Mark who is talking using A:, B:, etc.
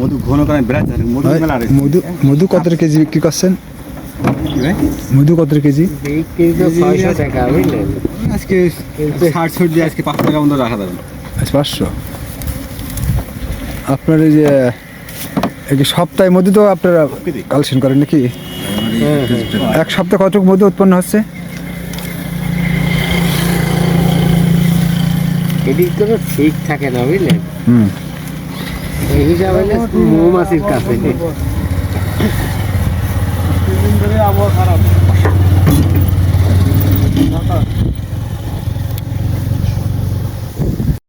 A: মধু ঘন করে বিরাট মধু মেলা
B: মধু মধু কত কেজি বিক্রি করছেন? মধু কত কেজি?
A: আজকে ষাট ছট দিয়ে আজকে পাঁচশো টাকা মতো রাখা যাবে।
B: আচ্ছা পাঁচশো। আপনার এই যে এই সপ্তাহে মধু তো আপনারা কালেকশন করেন নাকি?
C: হ্যাঁ,
B: এক সপ্তাহে কতটুকু মধু উৎপন্ন হচ্ছে?
C: এটি কোনো ঠিক থাকে না বুঝলেন?
B: হুম।
C: এই হিসাবে মৌমাছির কাছে।
A: আবহাওয়া খারাপ।